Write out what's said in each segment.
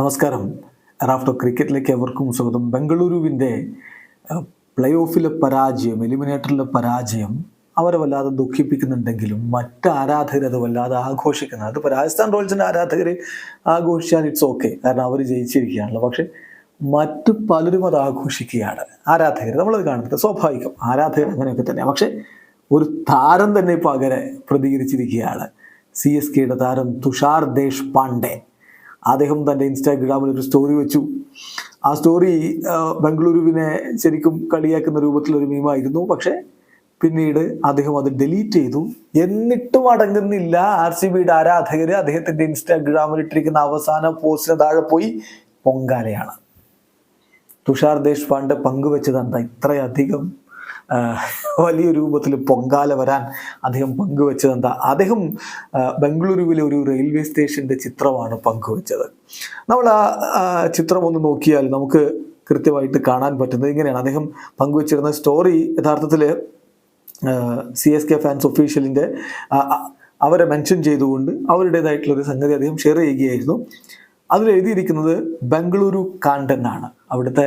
നമസ്കാരം. റാഫ്റ്റോ ക്രിക്കറ്റിലേക്ക് എവർക്കും സ്വാഗതം. ബംഗളൂരുവിന്റെ പ്ലേ ഓഫിലെ പരാജയം എലിമിനേറ്ററിലെ പരാജയം അവരെ വല്ലാതെ ദുഃഖിപ്പിക്കുന്നുണ്ടെങ്കിലും മറ്റ് ആരാധകർ അത് വല്ലാതെ ആഘോഷിക്കുന്നത് അതിപ്പോൾ രാജസ്ഥാൻ റോയൽസിന്റെ ആരാധകർ ആഘോഷിച്ചാൽ ഇറ്റ്സ് ഓക്കെ കാരണം അവർ ജയിച്ചിരിക്കുകയാണല്ലോ. പക്ഷേ മറ്റ് പലരും അത് ആഘോഷിക്കുകയാണ്. ആരാധകർ നമ്മളത് കാണുന്നത് സ്വാഭാവികം. ആരാധകർ അങ്ങനെയൊക്കെ തന്നെയാണ് പക്ഷേ ഒരു താരം തന്നെ ഇപ്പോൾ അങ്ങനെ പ്രതികരിച്ചിരിക്കുകയാണ്. സി എസ് കെയുടെ താരം തുഷാർ ദേശ് പാണ്ഡെ അദ്ദേഹം തന്റെ ഇൻസ്റ്റാഗ്രാമിൽ ഒരു സ്റ്റോറി വെച്ചു. ആ സ്റ്റോറി ബംഗളൂരുവിനെ ശരിക്കും കളിയാക്കുന്ന രൂപത്തിലൊരു മീമായിരുന്നു പക്ഷേ പിന്നീട് അദ്ദേഹം അത് ഡിലീറ്റ് ചെയ്തു. എന്നിട്ടും അടങ്ങുന്നില്ല. ആർ സി ബിയുടെ ആരാധകർ അദ്ദേഹത്തിന്റെ ഇൻസ്റ്റാഗ്രാമിൽ ഇട്ടിരിക്കുന്ന അവസാന പോസ്റ്റിന് താഴെ പോയി പൊങ്കാലയാണ്. തുഷാർ ദേശ്പാണ്ഡെ പങ്കുവെച്ചത് എന്താ? ഇത്രയധികം വലിയ രൂപത്തിൽ പൊങ്കാല വരാൻ അദ്ദേഹം പങ്കുവെച്ചത് എന്താ അദ്ദേഹം ബംഗളൂരുവിലെ ഒരു റെയിൽവേ സ്റ്റേഷന്റെ ചിത്രമാണ് പങ്കുവെച്ചത്. നമ്മൾ ആ ചിത്രം ഒന്ന് നോക്കിയാൽ നമുക്ക് കൃത്യമായിട്ട് കാണാൻ പറ്റുന്നത് ഇങ്ങനെയാണ്. അദ്ദേഹം പങ്കുവച്ചിരുന്ന സ്റ്റോറി യഥാർത്ഥത്തിൽ സി എസ് കെ ഫാൻസ് ഒഫീഷ്യലിന്റെ അവരെ മെൻഷൻ ചെയ്തുകൊണ്ട് അവരുടേതായിട്ടുള്ളൊരു സംഗതി അദ്ദേഹം ഷെയർ ചെയ്യുകയായിരുന്നു. അതിൽ എഴുതിയിരിക്കുന്നത് ബംഗളൂരു കാണ്ടൻ ആണ്. അവിടുത്തെ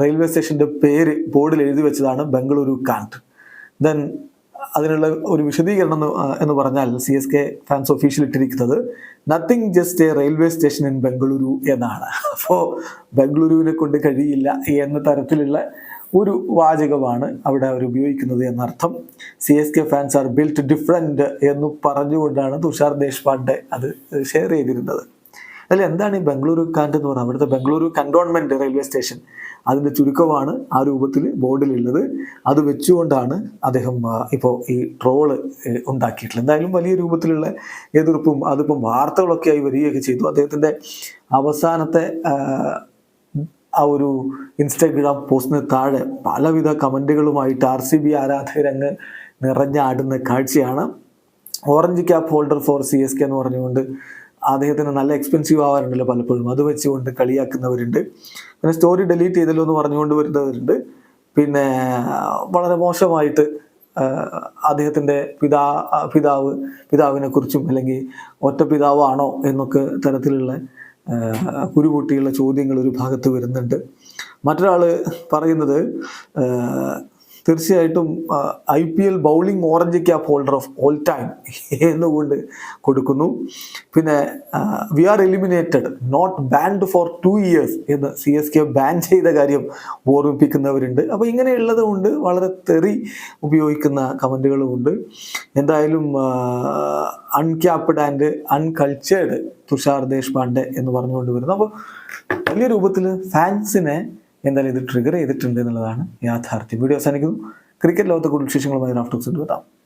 റെയിൽവേ സ്റ്റേഷന്റെ പേര് ബോർഡിൽ എഴുതി വെച്ചതാണ് ബംഗളൂരു കാണ്ട് ദെൻ അതിനുള്ള ഒരു വിശദീകരണം എന്ന് പറഞ്ഞാൽ C S K fans official ഇട്ടിരിക്കുന്നത് nothing just a railway station in Bengaluru എന്നാണ്. അപ്പോൾ ബംഗളൂരുവിനെ കൊണ്ട് കഴിയില്ല എന്ന തരത്തിലുള്ള ഒരു വാചകമാണ് അവിടെ അവർ ഉപയോഗിക്കുന്നത് എന്നർത്ഥം. C S K fans are built different എന്ന് പറഞ്ഞുകൊണ്ടാണ് തുഷാർ ദേശ്പാണ്ഡെ അത് ഷെയർ ചെയ്തിരുന്നത്. അതിൽ എന്താണ് ഈ ബംഗളൂരു കാൻഡ് എന്ന് പറയുന്നത് അവിടുത്തെ ബംഗളൂരു കന്റോൺമെന്റ് റെയിൽവേ സ്റ്റേഷൻ. അതിന്റെ ചുരുക്കമാണ് ആ രൂപത്തിൽ ബോർഡിലുള്ളത്. അത് വെച്ചുകൊണ്ടാണ് അദ്ദേഹം ഇപ്പോൾ ഈ ട്രോൾ ഉണ്ടാക്കിയിട്ടുള്ളത്. എന്തായാലും വലിയ രൂപത്തിലുള്ള എതിർപ്പും അതിപ്പം വാർത്തകളൊക്കെ ആയി വരികയൊക്കെ ചെയ്തു. അദ്ദേഹത്തിന്റെ അവസാനത്തെ ആ, ആ ഒരു ഇൻസ്റ്റാഗ്രാം പോസ്റ്റിന് താഴെ പലവിധ കമന്റുകളുമായിട്ട് ആർ സി ബി ആരാധകരങ്ങ് നിറഞ്ഞാടുന്ന കാഴ്ചയാണ്. Orange cap holder for C S K എന്ന് പറഞ്ഞുകൊണ്ട് അദ്ദേഹത്തിന് നല്ല എക്സ്പെൻസീവ് ആവാറുണ്ടല്ലോ പലപ്പോഴും. അത് വെച്ചുകൊണ്ട് കളിയാക്കുന്നവരുണ്ട്. പിന്നെ സ്റ്റോറി ഡിലീറ്റ് ചെയ്തല്ലോ എന്ന് പറഞ്ഞുകൊണ്ട് വരുന്നവരുണ്ട്. പിന്നെ വളരെ മോശമായിട്ട് അദ്ദേഹത്തിന്റെ പിതാ പിതാവ് പിതാവിനെ കുറിച്ചും അല്ലെങ്കിൽ ഒറ്റ പിതാവാണോ എന്നൊക്കെ തരത്തിലുള്ള കുരുപൂട്ടിയുള്ള ചോദ്യങ്ങൾ ഒരു ഭാഗത്ത് വരുന്നുണ്ട്. മറ്റൊരാൾ പറയുന്നത് തീർച്ചയായിട്ടും I P L bowling orange cap holder of all time എന്നുകൊണ്ട് കൊടുക്കുന്നു. പിന്നെ we are eliminated not banned for two years എന്ന് സി എസ് കെ ബാൻ ചെയ്ത കാര്യം ഓർമ്മിപ്പിക്കുന്നവരുണ്ട്. അപ്പോൾ ഇങ്ങനെയുള്ളത് കൊണ്ട് വളരെ തെറി ഉപയോഗിക്കുന്ന കമന്റുകളും ഉണ്ട്. എന്തായാലും uncapped and uncultured Tushar Deshpande എന്ന് പറഞ്ഞുകൊണ്ട് വരുന്നു. അപ്പോൾ വലിയ രൂപത്തിൽ ഫാൻസിനെ എന്തായാലും ഇത് ട്രിഗർ ചെയ്തിട്ടുണ്ട് എന്നുള്ളതാണ് യാഥാർത്ഥ്യം. വീഡിയോ അവസാനിക്കുന്നു. ക്രിക്കറ്റ് ലോകത്തെ കൂടുതൽ വിശേഷങ്ങളുമായി റാഫ്റ്റോക്സ് എത്താം